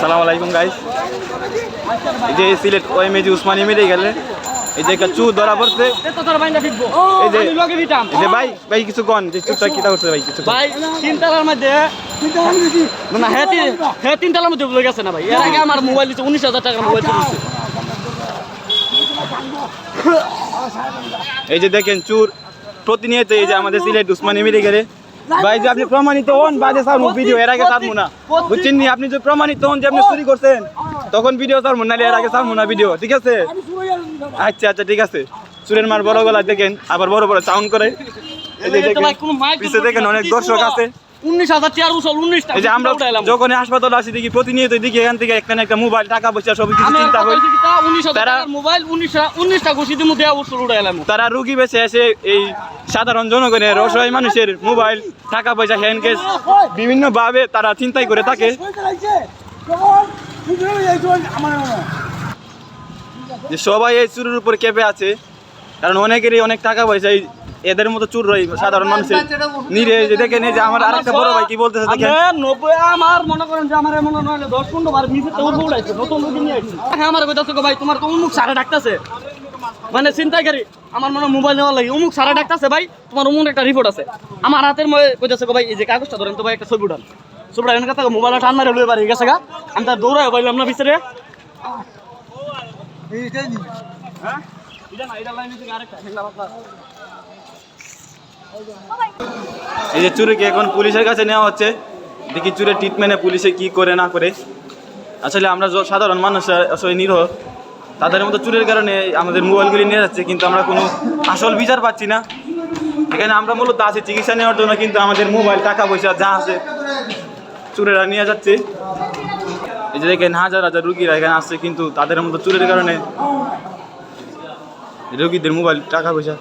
সালাম আলাইকুম গাইস এই যে সিলেট ওএমএজি উসমানী মেরে গেলে এই যে একটা চুর ধরা পড়ছে। এই যে এই যে ভাই ভাই কিছু কন যে চুরটা কিটা করছে ভাই কিছু ভাই তিন তালার মধ্যে না হ্যাঁ হ্যাঁ তিন তালার মধ্যে বলে গেছে না ভাই। এর আগে আমার মোবাইল দিচ্ছে উনিশ হাজার টাকার মোবাইল চলেছে এই যে দেখেন চুর প্রতিনিয়ত এই যে আমাদের সিলেট উসমানী গেলে ভাই যে আপনি প্রমাণিত হন বাদে সারমু ভিডিও এর আগে সারমু না। বুঝছেন নি? আপনি যে প্রমাণিত হন যে আপনি চুরি করছেন তখন ভিডিও সারমু না এর আগে সারমু না ভিডিও ঠিক আছে? আচ্ছা আচ্ছা ঠিক আছে। চুরের মার বড় গলা দেখেন আবার বড় বড় সাউন্ড করে। পিছে দেখেন অনেক দর্শক আছে। উনিশ হাজার চেয়ার উসল উনিশ এই যে আমরা যখন হাসপাতালে আসি দেখি প্রতিনিয়ত দেখি এখান থেকে একটা একটা মোবাইল টাকা পয়সা সব কিছু চিন্তা হই তারা- মোবাইল উনিশ উনিশটা ঘুষি দিয়ে দেওয়া উসল উড়ে এলাম তারা রুগী বেছে এসে এই সাধারণ জনগণের অসহায় মানুষের মোবাইল, টাকা পয়সা হ্যান্ড ক্যাশ বিভিন্ন ভাবে তারা চিন্তাই করে থাকে। যে সবাই এই চুরের উপর কেঁপে আছে, কারণ অনেকেরই অনেক টাকা পয়সা এদের মতো চুর রই সাধারণ মানুষের। নিরে যে দেখে এই যে আমার আরেকটা বড় ভাই কি বলতেছে নব্বই, আমার মনে করেন যে আমার মনে নয় দশ পনেরো বার নিচে তো উঠে উড়াইছে, নতুন রুগী নিয়ে হ্যাঁ আমার গো ভাই, তোমার তো উমুক সারা ডাকতেছে। মানে চিন্তাকারী আমার মনে মোবাইল নেওয়ার লাগে। অমুক সারা ডাকতেছে ভাই, তোমার অমুক একটা রিপোর্ট আছে। আমার হাতের মধ্যে কইতাছে ভাই, এই যে কাগজটা ধরেন তো ভাই, একটা ছবি উঠান। ছবি উঠান কথা মোবাইল টান মারে লয়ে পারি গেছে গা। আমি তার দৌড়ায় পাইলাম না পাতলা এই যে চুরিকে এখন পুলিশের কাছে নেওয়া হচ্ছে? দেখি চুরের ট্রিটমেন্টে পুলিশে কি করে না করে। আসলে আমরা সাধারণ মানুষ, আসলে নিরহ। তাদের মতো চুরের কারণে আমাদের মোবাইলগুলি নিয়ে যাচ্ছে, কিন্তু আমরা কোনো আসল বিচার পাচ্ছি না। এখানে আমরা মূলত আছি চিকিৎসা নেওয়ার জন্য, কিন্তু আমাদের মোবাইল, টাকা পয়সা যা আছে চুরেরা নিয়ে যাচ্ছে। এই যে দেখেন, হাজার হাজার রুগীরা এখানে আসছে, কিন্তু তাদের মতো চুরের কারণে রুগীদের মোবাইল, টাকা পয়সা